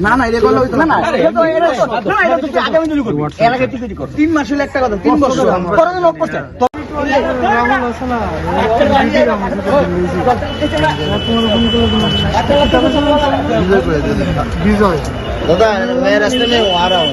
না না এটা করলে হইতো না না এটা তো এটা তো- না, এটা তো আগামী দিনে করবি। এর আগে তুই তৈরি কর। তিন মাস হলে একটা কথা তিন বছর তোরা তো লোক করছে তো- दादा मैं रास्ते में आ रहा हूँ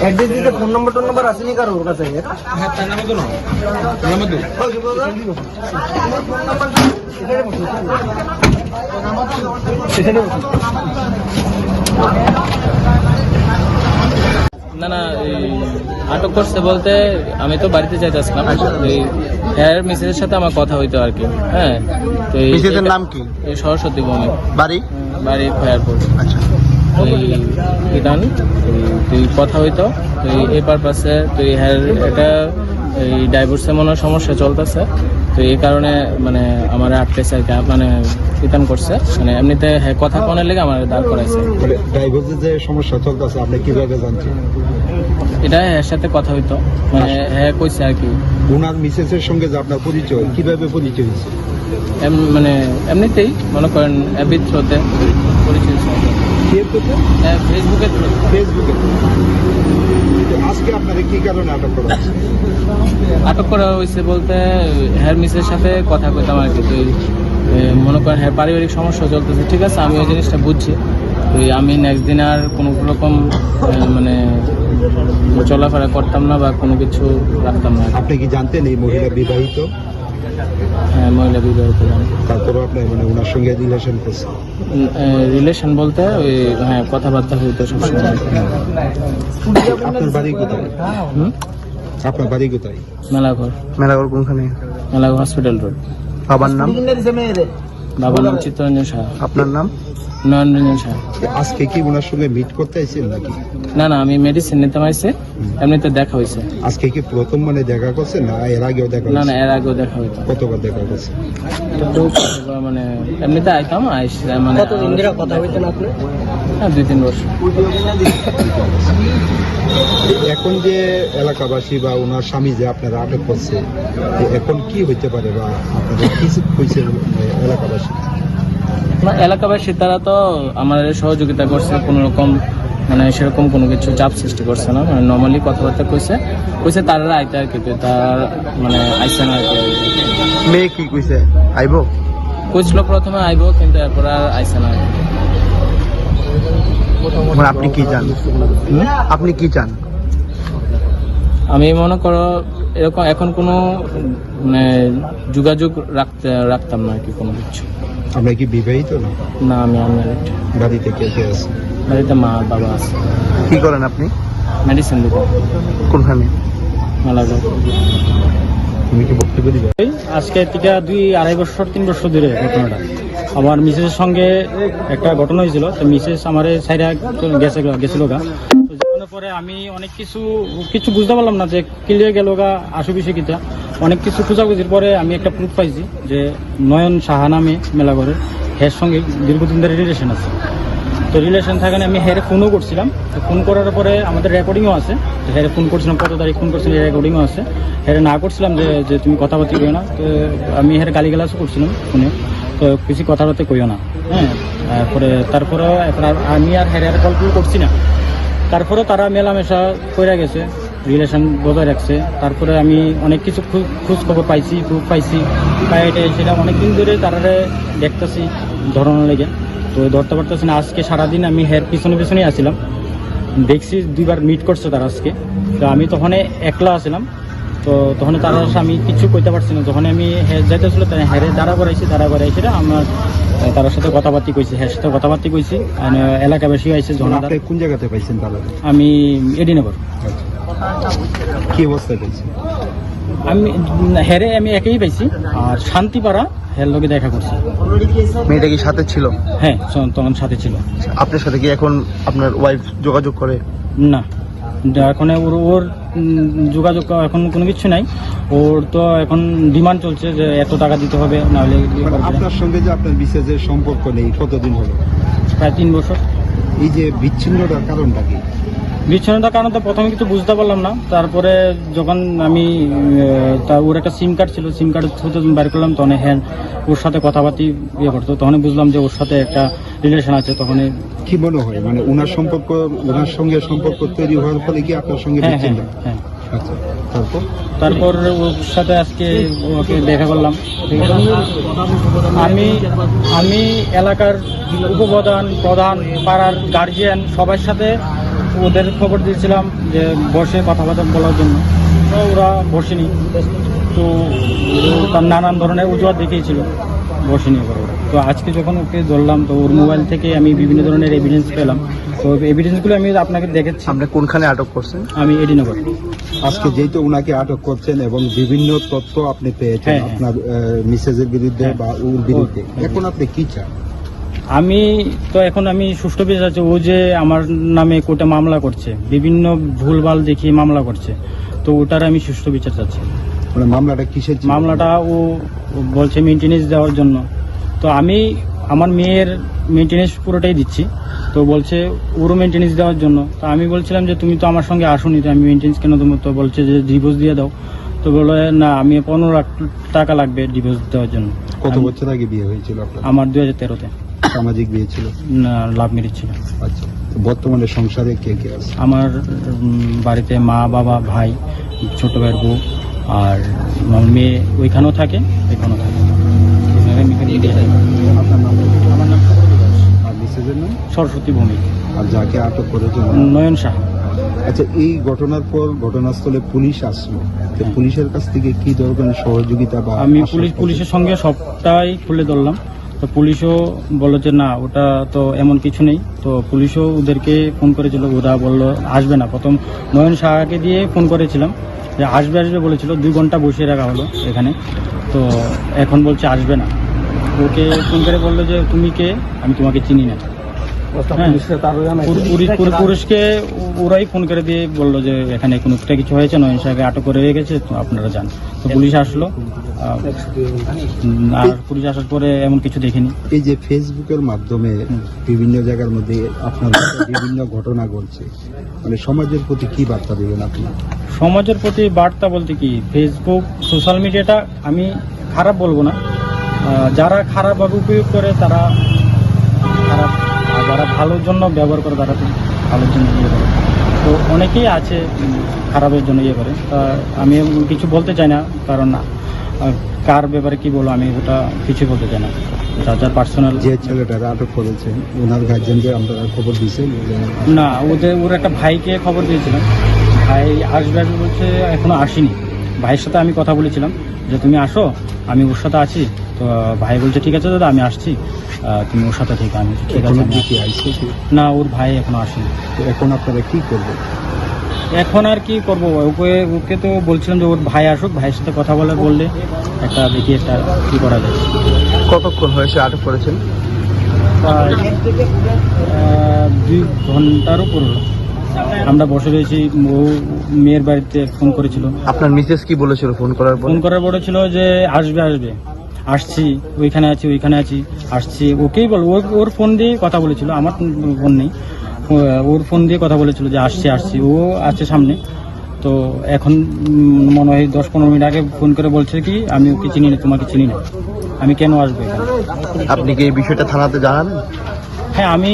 অ্যাড্রেস দিতে ফোন নম্বর টোন নম্বর আসেনি কারও ওর কাছে না না এই আটক করছে বলতে আমি তো বাড়িতে যাইতেছিলাম এই হ্যার মিসেসের সাথে আমার কথা হইতো আর কি। হ্যাঁ তো এই- মিসেসের নাম কি? এই সরস্বতী ভূমি বাড়ি? বাড়ি খয়ারপুর আচ্ছা। ইদান তুই কথা হইতো তো এই- পারপাসে তুই হ্যার এটা এই ডাইভোর্সে মনে সমস্যা চলতেছে। তো এই কারণে মানে আমার আটকেছে আর কি মানে ইতান করছে। মানে এমনিতে হ্যাঁ কথা কোনের লেগে আমার দাঁড় করাইছে। ডাইভোর্সের যে সমস্যা চলতেছে আপনি কীভাবে জানছেন? এটা হ্যার সাথে কথা হইতো। মানে হ্যাঁ কইছে আর কি। ওনার মিসেসের সঙ্গে যে আপনার পরিচয় কীভাবে পরিচয় হয়েছে? এম- মানে এমনিতেই মনে করেন অ্যাবির থ্রোতে পরিচয় হ্যাঁ, ফেসবুকের ফেসবুকে আজকে আপনারা কি কারণে আটক করা হয়েছে? আটক করা হয়েছে বলতে হেয়ার মিসের সাথে কথা কইতাম আর কি। তো এই, এ, মনে করেন হ্যাঁ পারিবারিক সমস্যা চলতেছে ঠিক আছে? আমি ওই জিনিসটা বুঝছি। তো আমি নেক্সট দিন আর কোনো রকম মানে চলাফেরা করতাম না বা কোনো কিছু রাখতাম না আপনি কি জানতেন এই মহিলা বিবাহিত? হ্যাঁ মহিলা বিবাহিত তারপরে আপনি মানে ওনার সঙ্গে রিলেশন করছেন? রিলেশন বলতে ওই হ্যাঁ কথাবার্তা হইতো সবসময়। আপনার বাড়ি কোথায়? আপনার বাড়ি কোথায়? মেলাঘর। মেলাঘর কোনখানে? মেলাঘর হসপিটাল রোড বাবার নাম? বাবার নাম চিত্তরঞ্জন সাহা। আপনার নাম? নয়নরঞ্জন সাহা আজকে কি ওনার সঙ্গে মিট করতে আইছেন নাকি? না না আমি মেডিসিন নিতে পারছি এমনিতে দেখা হয়েছে আজকে কি প্রথম মানে দেখা করছেন না এর আগেও দেখা না না এর আগেও দেখা হইতো কতবার দেখা করছে? মানে এমনিতে আইতাম আইস মানে কথা হইতেন আপনি? হ্যাঁ দুই তিন বছর। এখন যে এলাকাবাসী বা ওনার স্বামী যে আপনারা আটক করছে এখন কি হইতে পারে বা আপনাদের কি হয়েছে এলাকাবাসী না এলাকাবাসী তারা তো আমাদের সহযোগিতা করছে কোনো রকম মানে সেরকম কোনো কিছু চাপ সৃষ্টি করছে না। মানে নর্মালি কথাবার্তা কইছে কইছে তারা আইতে আর কি তার মানে আইসে না আর কি। মেয়ে কি কইছে? আইবো? কইছিল প্রথমে আইবো কিন্তু এরপর আর আইসে না। মানে আপনি কি চান? আপনি কি চান? আমি মনে করো এরকম এখন কোনো মানে যোগাযোগ রাখতে রাখতাম না আর কি কোনো কিছু। আমরা কি বিবাহিত না? না আমি আনম্যারিড বাড়িতে কে কে আছে? বাড়িতে মা বাবা আছে। কি করেন আপনি? মেডিসিন দোকান কোনখানে? মেলাঘর তুমি কি বক্তব্য দিবে? আজকে থেকে দুই আড়াই বছর তিন বছর ধরে ঘটনাটা। আমার মিসেসের সঙ্গে একটা ঘটনা হয়েছিল তো মিসেস আমার সাইডে গেছে গেছিল গা। পরে আমি অনেক কিছু কিছু বুঝতে পারলাম না যে ক্লিয়ার গেল গা আশু বিষয় কিতা। অনেক কিছু খোঁজাখুঁজির পরে আমি একটা প্রুফ পাইছি যে নয়ন সাহা নামে মেলাঘরের হের সঙ্গে দীর্ঘদিন ধরে রিলেশন আছে। তো রিলেশন থাকানে আমি হেরে ফোনও করছিলাম। তো ফোন করার পরে আমাদের রেকর্ডিংও আছে। হেরে ফোন করছিলাম, কত তারিখ ফোন করছিলাম রেকর্ডিংও আছে। হেরে না করছিলাম যে যে তুমি কথাবার্তা কইও না। তো আমি হেরে গালিগালাজও করছিলাম ফোনে তো কিছু কথাবার্তা কইও না। হ্যাঁ তারপরে তারপরে এখন আমি আর হেরে আর কল করছি না। তারপরেও তারা মেলামেশা করে গেছে। রিলেশন বজায় রাখছে। তারপরে আমি অনেক কিছু খোঁজ- খোঁজ খবর পাইছি প্রুফ পাইছি। পাই এটা সেটা অনেকদিন ধরে তারা দেখতেছি ধরানো লেগে। তো ধরতে পারতেছি না আজকে সারাদিন আমি হের পিছনে পিছনেই আসছিলাম দেখছি দুইবার মিট করছে তারা আজকে। তো আমি তখন একলা আসছিলাম তো তখন তারা আমি কিছু কইতে পারছি না। যখন আমি হের যাইতেছিল তাই হেরে দাঁড়া করাইছি দাঁড়া করাইছি আমার তার সাথে কথাবার্তি কইছি হের সাথে কথাবার্তি কইছি। এলাকাবাসী আইছে জনাদার কোন জায়গাতে পাইছেন আমি এডিনগর। কি অবস্থায় পাইছেন আমি হেরে আমি একেই পাইছি। আর শান্তিপাড়া হের লোকে দেখা করছি। মেয়েটা কি সাথে ছিল? হ্যাঁ তখন সাথে ছিল। আপনার সাথে কি এখন আপনার ওয়াইফ যোগাযোগ করে? না এখন ওর ওর যোগাযোগ এখন কোনো কিছু নাই। ওর তো এখন ডিমান্ড চলছে যে এত টাকা দিতে হবে নাহলে মানে। আপনার সঙ্গে যে আপনার বিশেষের সম্পর্ক নেই কতদিন হলো? প্রায় তিন বছর। এই যে বিচ্ছিন্নতার কারণটা কি? বিচ্ছিন্নতার কারণ তো প্রথমে কিছু বুঝতে পারলাম না। তারপরে যখন আমি তা ওর একটা সিম কার্ড ছিল সিম কার্ড থ্রুতে বের করলাম তখন হ্যাঁ ওর সাথে কথাবার্তি ইয়ে করতো। তখন বুঝলাম যে ওর সাথে একটা রিলেশন আছে তখন কি মনে হয়? মানে ওনার সম্পর্ক ওনার সঙ্গে সম্পর্ক তৈরি হওয়ার ফলে কি আপনার সঙ্গে হ্যাঁ হ্যাঁ হ্যাঁ। আচ্ছা তারপর? তারপর ওর সাথে আজকে ওকে দেখা করলাম। আমি আমি এলাকার উপপ্রধান প্রধান পাড়ার গার্জিয়ান সবার সাথে ওদের খবর দিয়েছিলাম যে বসে কথাবার্তা বলার জন্য। তো ওরা বসেনি। তো ও তার নানান ধরনের অজুহাত দেখিয়েছিল। বসেনি ওরা। তো আজকে যখন ওকে ধরলাম তো ওর মোবাইল থেকে আমি বিভিন্ন ধরনের এভিডেন্স পেলাম। তো এভিডেন্সগুলো আমি আপনাকে দেখেছি। আপনি কোনখানে আটক করছেন? আমি এডিনগর। আজকে যেহেতু ওনাকে আটক করছেন এবং বিভিন্ন তথ্য আপনি পেয়েছেন হ্যাঁ, হ্যাঁ। আপনার মিসেজের বিরুদ্ধে হ্যাঁ। বা ওর বিরুদ্ধে এখন আপনি কি চান? আমি তো এখন আমি সুষ্ঠু বিচার চাচ্ছি। ও যে আমার নামে কোর্টে মামলা করছে বিভিন্ন ভুলভাল দেখিয়ে মামলা করছে তো ওটার আমি সুষ্ঠু বিচার চাচ্ছি। মানে মামলাটা কিসের ছিল? মামলাটা ও বলছে মেনটেনেন্স দেওয়ার জন্য। তো আমি আমার মেয়ের মেনটেনেন্স পুরোটাই দিচ্ছি তো বলছে ওরও মেনটেনেন্স দেওয়ার জন্য। তো আমি বলছিলাম যে তুমি তো আমার সঙ্গে আসোনি তো আমি মেনটেনেন্স কেন দেবো? তো বলছে যে ডিভোর্স দিয়ে দাও। তো বলল না আমি পনেরো লাখ টাকা লাগবে ডিভোর্স দেওয়ার জন্য। কত বছর আগে বিয়ে হয়েছিল আপনার? আমার দু হাজার তেরোতে। সামাজিক বিয়ে ছিল? না লাভ মেরিজ ছিল। আচ্ছা তো বর্তমানে সংসারে কে কে আছে? আমার উম, বাড়িতে মা বাবা ভাই ছোট ভাইয়ের বউ আর আমার মেয়ে ওইখানেও থাকে এখানেও থাকে। আমি এখানে দিয়ে যাই। আপনার নাম? আমার নাম সৌরভ দাস, আর মিসেজের নাম? সরস্বতী ভৌমিক। আর যাকে আটক করেছিল নয়ন শাহ আচ্ছা এই ঘটনার পর ঘটনাস্থলে পুলিশ আসলো। তো পুলিশের কাছ থেকে কি ধরনের সহযোগিতা বা আমি পুলিশ পুলিশের সঙ্গে সবটাই খুলে ধরলাম। তো পুলিশও বলল যে না, ওটা তো এমন কিছু নেই। তো পুলিশও ওদেরকে ফোন করেছিল, ওরা বলল আসবে না। প্রথম নয়ন সাহাকে দিয়ে ফোন করেছিলাম, যে আসবে আসবে বলেছিল, দুই ঘণ্টা বসিয়ে রাখা হলো এখানে। তো এখন বলছে আসবে না। ওকে ফোন করে বলল যে, তুমি কে? আমি তোমাকে চিনি না। পুরুষকে ওরাই ফোন করে দিয়ে বলল যে এখানে কোনো একটা কিছু হয়েছে নয়ন শাহকে আটক করে রেখেছে তো আপনারা যান। তো পুলিশ আসলো। আর পুলিশ আসার পরে এমন কিছু দেখিনি। এই যে ফেসবুকের মাধ্যমে বিভিন্ন জায়গার মধ্যে আপনার বিভিন্ন ঘটনা ঘটছে মানে সমাজের প্রতি কি বার্তা দেবেন আপনি? সমাজের প্রতি বার্তা বলতে কি ফেসবুক সোশ্যাল মিডিয়াটা আমি খারাপ বলব না। যারা খারাপভাবে উপয়োগ করে তারা যারা ভালোর জন্য ব্যবহার করে তারা তো ভালোর জন্য ইয়ে করে। তো অনেকেই আছে খারাপের জন্য ইয়ে করে। তা আমি কিছু বলতে চাই না কারণ কার ব্যাপারে কি বলব আমি ওটা কিছু বলতে চাই না। যার যার পার্সোনাল যে ছেলেটারা আটক করেছেন ওনার গার্জেনকে আপনারা খবর দিয়েছেন না ওদের ওর একটা ভাইকে খবর দিয়েছিলাম। ভাই আসবে আসবে বলছে এখনও আসেনি। ভাইয়ের সাথে আমি কথা বলেছিলাম যে তুমি আসো আমি ওর সাথে আছি। তো ভাই বলছে ঠিক আছে দাদা আমি আসছি। তুমি ওর সাথে থেকে আমি ঠিক আছে? দিকে আইসে? না ওর ভাই এখনও আসেনি। তো এখন আপনারা কী করবেন? এখন আর কি করব? ওকে ওকে তো বলছিলাম যে ওর ভাই আসুক ভাইয়ের সাথে কথা বলে বললে একটা দেখি একটা কী করা যায়। কতক্ষণ হয়েছে আটক করেছেন? প্রায় দুই ঘণ্টার উপর হলো। আমরা বসে রয়েছি ও মেয়ের বাড়িতে ফোন করেছিল। আপনার মিসেস কি বলেছিল ফোন করার ফোন করার পরে ছিল যে আসবে আসবে। আসছি ওইখানে আছি ওইখানে আছি আসছি। ওকেই বল ওর ফোন দিয়ে কথা বলেছিল আমার ফোন নেই। ওর ফোন দিয়ে কথা বলেছিল যে আসছি আসছি। ও আছে সামনে। তো এখন মনে হয় দশ পনেরো মিনিট আগে ফোন করে বলছে কি আমি ওকে চিনি না তোমাকে চিনি না। আমি কেন আসব আপনি কি এই বিষয়টা থানাতে জানান? হ্যাঁ আমি